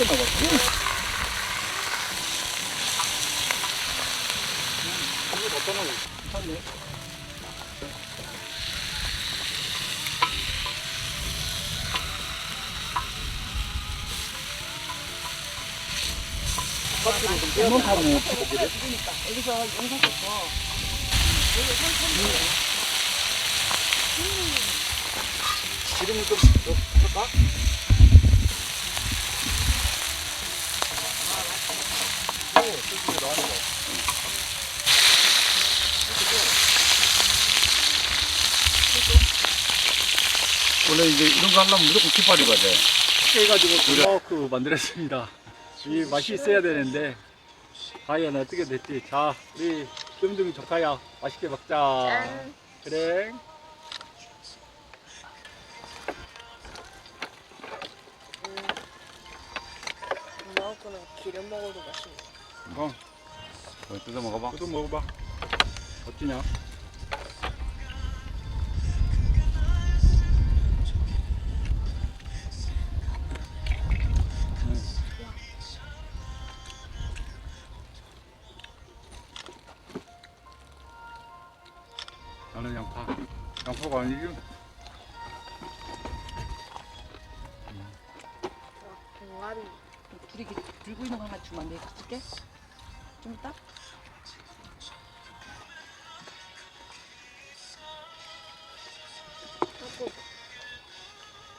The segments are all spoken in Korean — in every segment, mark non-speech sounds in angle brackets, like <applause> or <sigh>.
튀겼나 봐. 이거 갖다 놓고 찍고 기름 좀 넣을까? 원래 이제 이런 거 하려면 무조건 깃발이 가야 돼. 해가지고 블로크 만들었습니다. 이 맛이 있어야 되는데 과연 어떻게 됐지? 자, 우리 뜸둥이 조카야 맛있게 먹자. 짠. 그래. 먹을 거는 기름 먹어도 맛있네. 어, 어, 뜯어 먹어봐. 너도 먹어봐. 어찌냐? 나는 양파. 양파가 아니지? 와, 동아리. 둘이 이렇게 들고 있는 거 하나 주면 안 돼? 같을게? 좀 이따?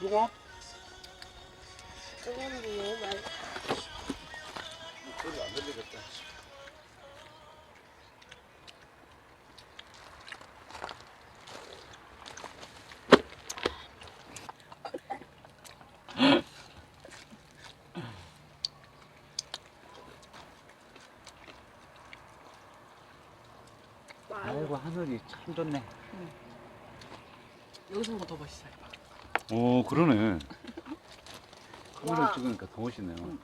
이거? 너무 맛있어. 소리 안 들리겠다. 아이고 하늘이 참 좋네. 여기서 보면 더 멋있어. 오 그러네. 카메라 와. 찍으니까 더 멋있네요.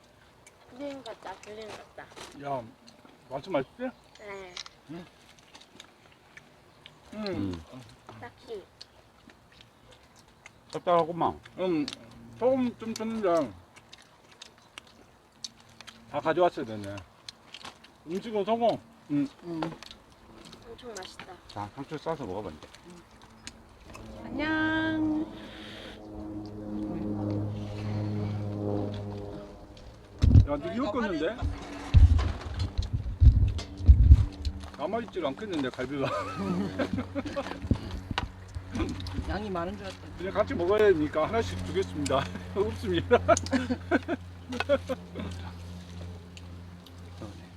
필링 같다, 필링 같다. 야, 맛이 맛있지? 네, 음. 음. 딱히. 짭짤하구만. 음, 소금 좀 줬는데 다 가져왔어야 되네. 음식은 성공. 음, 응. 엄청 맛있다. 자 상추 싸서 먹어봐 이제. 안녕. 야, 너 익었겠는데? 남아있질 않겠는데, 갈비가. <laughs> 양이 많은 줄 알았더니. 그냥 같이 먹어야 되니까 하나씩 주겠습니다. <laughs> 없습니다. <laughs>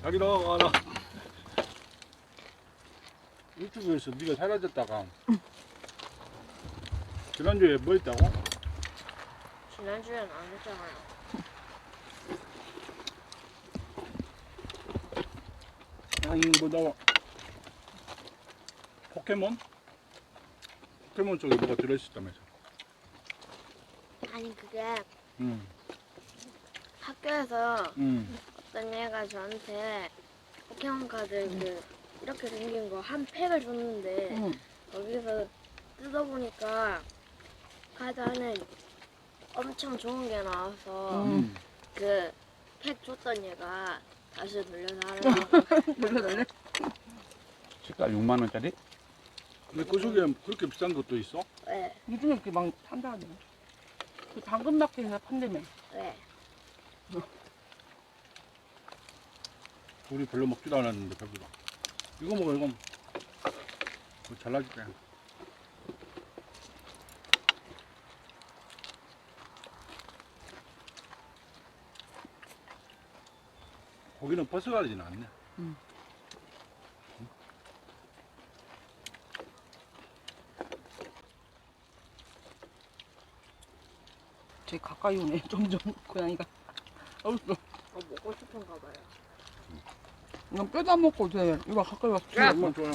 자기 나가라. 유튜브에서 네가 사라졌다가 지난주에 뭐 했다고? 지난주엔 안 했잖아요. 아니 뭐나 포켓몬? 포켓몬 쪽에 뭐가 들어있었다면서 아니, 그게 응, 학교에서 응. 어떤 애가 저한테 포켓몬 카드 그 이렇게 생긴 거 한 팩을 줬는데 응. 거기서 뜯어보니까 카드 안에 엄청 좋은 게 나와서 음. 응. 그팩 줬던 얘가 다시 돌려달라고 놀래 놀래. 시가 6만 원짜리? 근데 그 속에 그렇게 비싼 것도 있어? 왜? 요즘에 이렇게 막 판다네. 그 당근마켓에서 판다며. 왜? 우리 별로 먹지도 않았는데 배부다 이거 먹어 이거 이거 잘라줄게 고기는 벗어가지는 않네 음. 되게 가까이 오네. <laughs> 점점 고양이가. <laughs> 어딨어? 어, 먹고 싶은가 봐요. 이건 뼈도 안 먹고 돼. 이거 가까이 와서 야, 먹어. 줘요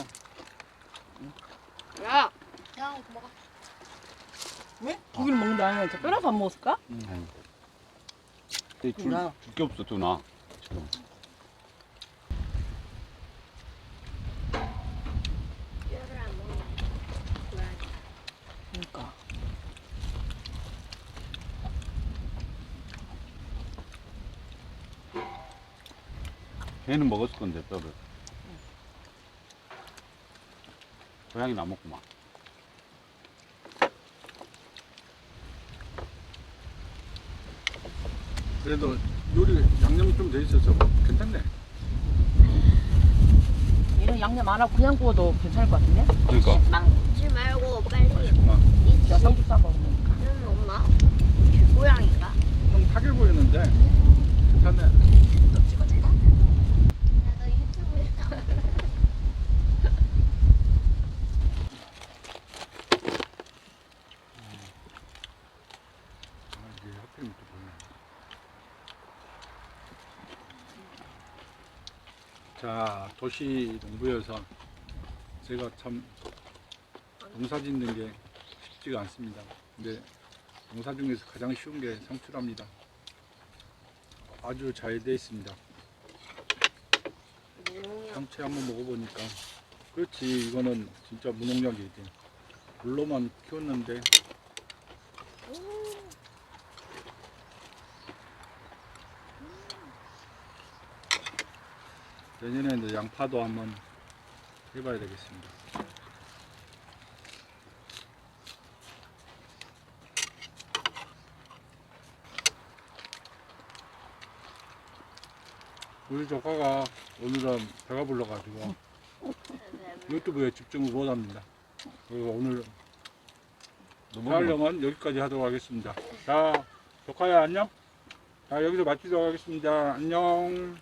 야! 야, 먹어. 왜? 고기를 먹는다. 저 뼈라서 안 먹었을까? 아니. 줄, 그냥. 줄게 없어 두나. 지금. 뼈를 안 먹는 고양이. 그러니까. 걔는 먹었을 건데 뼈를. 고양이는 안 먹구만. 그래도 요리 양념이 좀 돼 있어서 괜찮네. 얘는 양념 안 하고 그냥 구워도 괜찮을 것 같은데? 그러니까 먹지 말고 빨리 맛있구만. 이 야, 삼겹살 먹으면. 는 엄마? 고양이가? 좀 타게 보이는데 괜찮네. 너 찍어줄까? 너 유튜브에 나와. 아, 이게 하필이면 또 보이네. 자, 도시 농부여서 제가 참 농사 짓는 게 쉽지가 않습니다. 근데 농사 중에서 가장 쉬운 게 상추랍니다. 아주 잘 돼 있습니다. 상추 한번 먹어보니까 그렇지 이거는 진짜 무농약이지. 물로만 키웠는데 내년에 이제 양파도 한번 해봐야 되겠습니다. 우리 조카가 오늘은 배가 불러가지고 유튜브에 집중을 못합니다. 그리고 오늘 촬영은 여기까지 하도록 하겠습니다. 자, 조카야 안녕. 자, 여기서 마치도록 하겠습니다. 안녕.